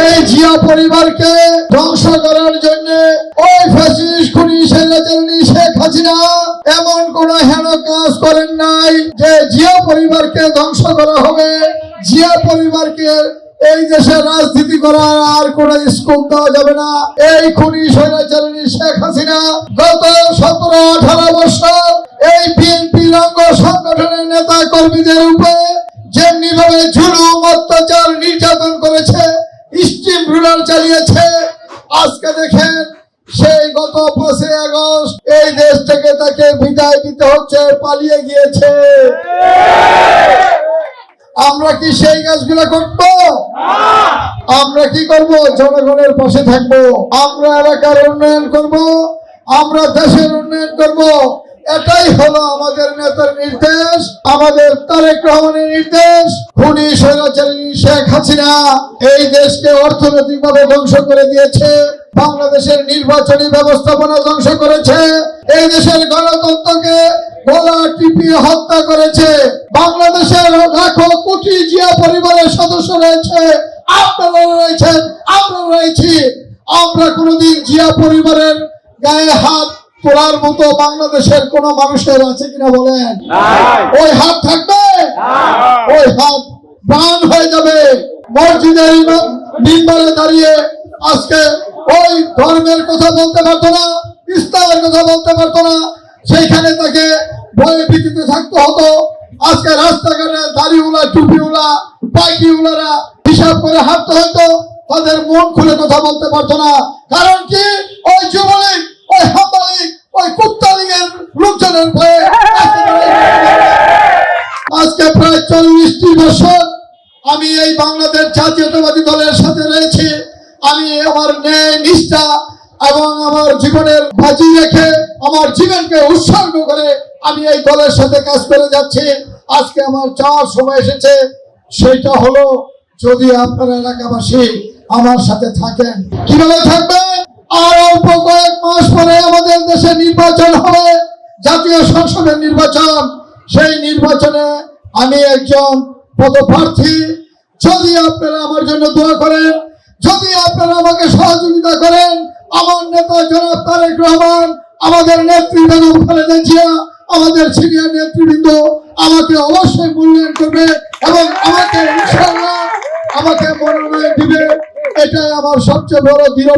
এই জিয়া পরিবারকে ধ্বংস করার জন্য ওই ফ্যাসিস্ট খুনি সেনাচারণী শেখ হাসিনা এমন কোন হেন কাজ করেন নাই যে জিয়া পরিবারকে ধ্বংস করা হবে। জিয়া পরিবারকে এই দেশে রাজনীতি করার আর কোন স্কোপ দেওয়া যাবে না। এই খুনি স্বৈরাচারণী শেখ হাসিনা গত সতেরো, আঠারো বছর এই বিএনপি অঙ্গ সংগঠনের নেতা কর্মীদের উপরে যেমনি ভাবে জুলুম, অত্যাচার, নির্যাতন করেছে স্টিম চালিয়েছে। আজকে দেখেন, সেই গত পাঁচই আগস্ট এই দেশ থেকে তাকে বিদায় দিতে হচ্ছে, পালিয়ে গিয়েছে। আমরা কি সেই কাজগুলো করব? আমরা কি করব? জনগণের পাশে থাকব। আমরা এলাকার উন্নয়ন করব, আমরা দেশের উন্নয়ন করব। এটাই হলো আমাদের নেতার নির্দেশ, আমাদের তারেক রহমানের নির্দেশ। খুনি স্বৈরাচারী শেখ হাসিনা এই দেশকে অর্থনৈতিকভাবে ধ্বংস করে দিয়েছে বাংলাদেশের নির্বাচনী ব্যবস্থাপনা ধ্বংস করেছে এই দেশের গণতন্ত্রকে গলা টিপিয়ে হত্যা করেছে বাংলাদেশের লাখো কোটি জিয়া পরিবারের সদস্য রয়েছে আপনারা রয়েছেন আমরা রয়েছি। আমরা কোনোদিন জিয়া পরিবারের গায়ে হাত তোলার মতো বাংলাদেশের কোন মানুষের আছে কিনা বলেন? ওই হাত থাকবে? ওই হাত প্রাণ হয়ে যাবে। মসজিদের মিম্বারে দাঁড়িয়ে আজকে ওই ধর্মের কথা বলতে পারতো না, ইসলামের কথা বলতে পারতো না। সেইখানে তাকে ভয়ে ভীতিতে থাকতে হতো। আজকে রাস্তাঘাটে দাড়িউলা টুপিউলা পাইকিউলারা হিসাব করে হাঁটতে হতো। তাদের মন খুলে কথা বলতে পারতো না। কারণ কি? ওই যুবলীগ, ওই হামালিগ প্রায় চল্লিশটি বছর আমি এই বাংলাদেশ জাতীয়তাবাদী দলের সাথে রয়েছি। আমি আমার ন্যায়, নিষ্ঠা এবং আমার জীবনের বাজি রেখে আমার জীবনকে উৎসর্গ করে আমি এই দলের সাথে কাজ করে যাচ্ছি। আজকে আমার যাওয়ার সময় এসেছে। সেটা হলো, যদি আপনারা এলাকাবাসী আমার সাথে থাকেন, কীভাবে থাকবেন আর অল্প কয়েক মাস পরে আমাদের দেশে নির্বাচন হবে। জাতীয় সংসদের নির্বাচন। সেই নির্বাচনে আমি একজন পদপ্রার্থী। যদি আপনারা আমার জন্য দোয়া করেন, যদি আপনারা আমাকে সহযোগিতা করেন, আমার নেতা জনাব তারেক রহমান, আমাদের নেত্রী আমাদের সিনিয়র নেতৃবৃন্দ, আমাকে অবশ্যই মূল্যায়ন করবে এবং আমাকে আমাকে মনোনয়ন দিবে। এটাই আমার সবচেয়ে বড় দৃঢ়